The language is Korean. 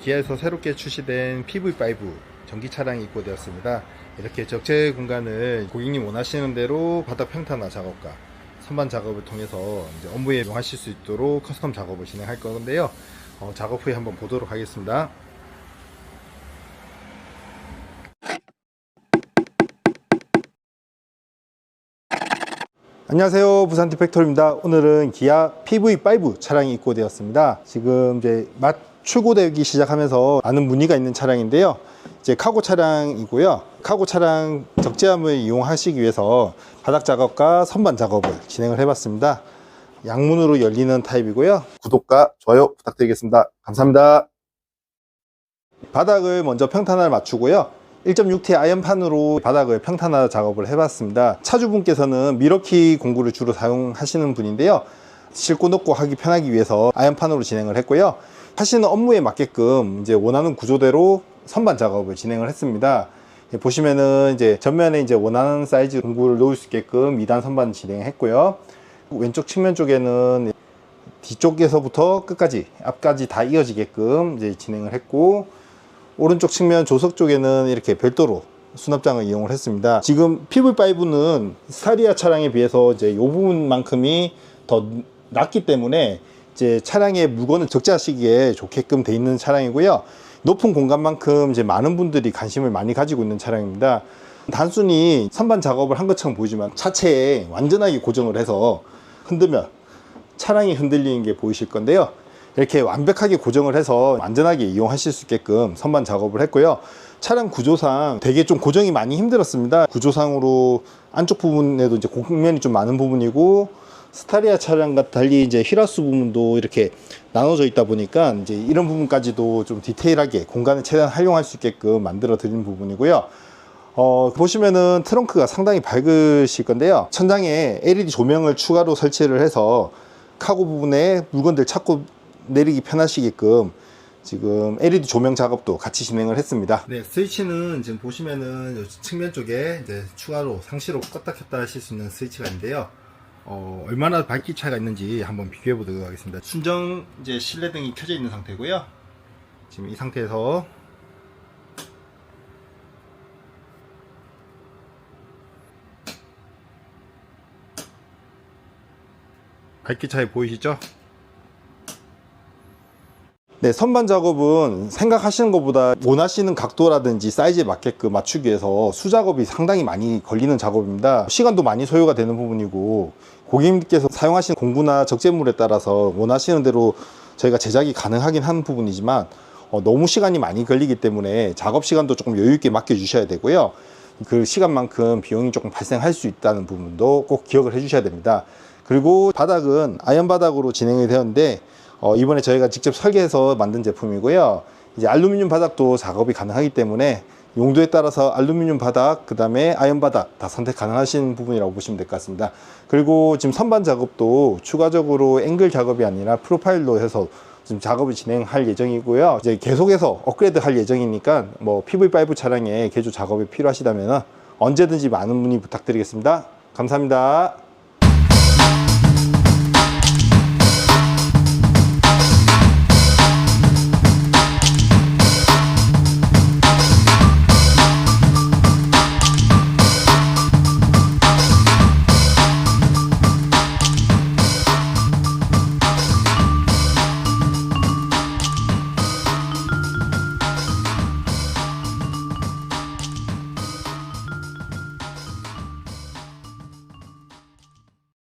기아에서 새롭게 출시된 PV5 전기 차량이 입고되었습니다. 이렇게 적재 공간을 고객님 원하시는 대로 바닥 평탄화 작업과 선반 작업을 통해서 업무에 이용하실 수 있도록 커스텀 작업을 진행할 건데요. 어, 작업 후에 한번 보도록 하겠습니다. 안녕하세요. 부산 디팩토리입니다. 오늘은 기아 PV5 차량이 입고되었습니다. 지금 이제 맛 출고되기 시작하면서 많은 문의가 있는 차량인데요. 이제 카고 차량이고요. 카고 차량 적재함을 이용하시기 위해서 바닥 작업과 선반 작업을 진행을 해봤습니다. 양문으로 열리는 타입이고요. 구독과 좋아요 부탁드리겠습니다. 감사합니다. 바닥을 먼저 평탄화를 맞추고요. 1.6T 아연판으로 바닥을 평탄화 작업을 해봤습니다. 차주분께서는 미러키 공구를 주로 사용하시는 분인데요. 싣고 넣고 하기 편하기 위해서 아연판으로 진행을 했고요. 하시는 업무에 맞게끔 이제 원하는 구조대로 선반 작업을 진행을 했습니다. 예, 보시면은 이제 전면에 이제 원하는 사이즈 공구를 놓을 수 있게끔 2단 선반 진행했고요. 왼쪽 측면 쪽에는 뒤쪽에서부터 끝까지 앞까지 다 이어지게끔 이제 진행을 했고 오른쪽 측면 조석 쪽에는 이렇게 별도로 수납장을 이용을 했습니다. 지금 PV5는 스타리아 차량에 비해서 이제 이 부분만큼이 더 낮기 때문에 이제 차량의 물건을 적재하시기에 좋게끔 돼 있는 차량이고요. 높은 공간만큼 이제 많은 분들이 관심을 많이 가지고 있는 차량입니다. 단순히 선반 작업을 한 것처럼 보이지만 차체에 완전하게 고정을 해서 흔들면 차량이 흔들리는 게 보이실 건데요. 이렇게 완벽하게 고정을 해서 안전하게 이용하실 수 있게끔 선반 작업을 했고요. 차량 구조상 되게 좀 고정이 많이 힘들었습니다. 구조상으로 안쪽 부분에도 이제 곡면이 좀 많은 부분이고 스타리아 차량과 달리 이제 휘라스 부분도 이렇게 나눠져 있다 보니까 이제 이런 부분까지도 좀 디테일하게 공간을 최대한 활용할 수 있게끔 만들어 드린 부분이고요. 어, 보시면은 트렁크가 상당히 밝으실 건데요. 천장에 LED 조명을 추가로 설치를 해서 카고 부분에 물건들 찾고 내리기 편하시게끔 지금 LED 조명 작업도 같이 진행을 했습니다. 네, 스위치는 지금 보시면은 요 측면 쪽에 이제 추가로 상시로 껐다 켰다 하실 수 있는 스위치가 있는데요. 어, 얼마나 밝기 차이가 있는지 한번 비교해 보도록 하겠습니다. 순정 이제 실내 등이 켜져 있는 상태고요. 지금 이 상태에서 밝기 차이 보이시죠? 네, 선반 작업은 생각하시는 것보다 원하시는 각도라든지 사이즈에 맞게끔 맞추기 위해서 수작업이 상당히 많이 걸리는 작업입니다. 시간도 많이 소요가 되는 부분이고 고객님께서 사용하시는 공구나 적재물에 따라서 원하시는 대로 저희가 제작이 가능하긴 한 부분이지만 어, 너무 시간이 많이 걸리기 때문에 작업 시간도 조금 여유 있게 맡겨 주셔야 되고요. 그 시간만큼 비용이 조금 발생할 수 있다는 부분도 꼭 기억을 해 주셔야 됩니다. 그리고 바닥은 아연 바닥으로 진행이 되었는데 어, 이번에 저희가 직접 설계해서 만든 제품이고요. 이제 알루미늄 바닥도 작업이 가능하기 때문에 용도에 따라서 알루미늄 바닥, 그 다음에 아연 바닥 다 선택 가능하신 부분이라고 보시면 될 것 같습니다. 그리고 지금 선반 작업도 추가적으로 앵글 작업이 아니라 프로파일로 해서 지금 작업을 진행할 예정이고요. 이제 계속해서 업그레이드 할 예정이니까 뭐 PV5 차량에 개조 작업이 필요하시다면 언제든지 많은 문의 부탁드리겠습니다. 감사합니다.